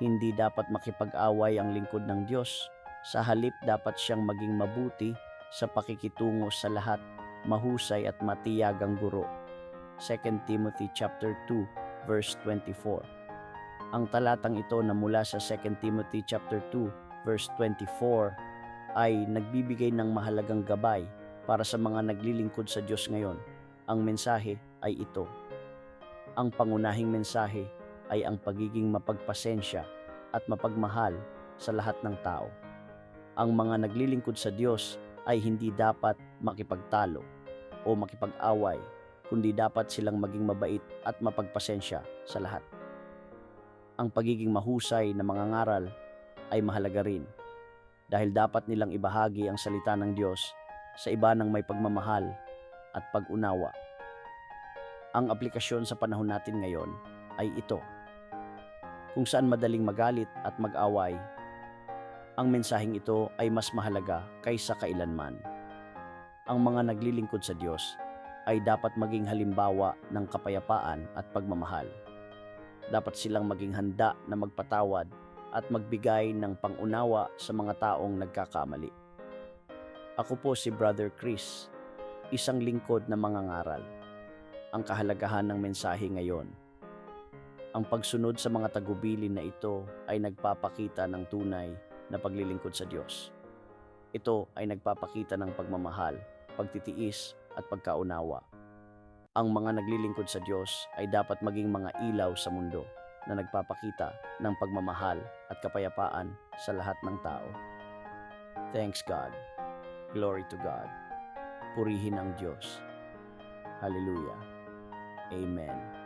Hindi dapat makipag-away ang lingkod ng Diyos. Sa halip dapat siyang maging mabuti sa pakikitungo sa lahat, mahusay at matiyagang guro. 2 Timothy chapter 2 verse 24. Ang talatang ito na mula sa 2 Timothy chapter 2 verse 24 ay nagbibigay ng mahalagang gabay para sa mga naglilingkod sa Diyos ngayon. Ang mensahe ay ito. Ang pangunahing mensahe ay ang pagiging mapagpasensya at mapagmahal sa lahat ng tao. Ang mga naglilingkod sa Diyos ay hindi dapat makipagtalo o makipag-away, kundi dapat silang maging mabait at mapagpasensya sa lahat. Ang pagiging mahusay na mga ngaral ay mahalaga rin dahil dapat nilang ibahagi ang salita ng Diyos sa iba ng may pagmamahal at pag-unawa. Ang aplikasyon sa panahon natin ngayon ay ito. Kung saan madaling magalit at mag-away, ang mensaheng ito ay mas mahalaga kaysa kailanman. Ang mga naglilingkod sa Diyos ay dapat maging halimbawa ng kapayapaan at pagmamahal. Dapat silang maging handa na magpatawad at magbigay ng pangunawa sa mga taong nagkakamali. Ako po si Brother Chris, isang lingkod na mangangaral. Ang kahalagahan ng mensahe ngayon. Ang pagsunod sa mga tagubilin na ito ay nagpapakita ng tunay na paglilingkod sa Diyos. Ito ay nagpapakita ng pagmamahal, pagtitiis at pagkaunawa. Ang mga naglilingkod sa Diyos ay dapat maging mga ilaw sa mundo na nagpapakita ng pagmamahal at kapayapaan sa lahat ng tao. Thanks God. Glory to God. Purihin ang Diyos. Hallelujah. Amen.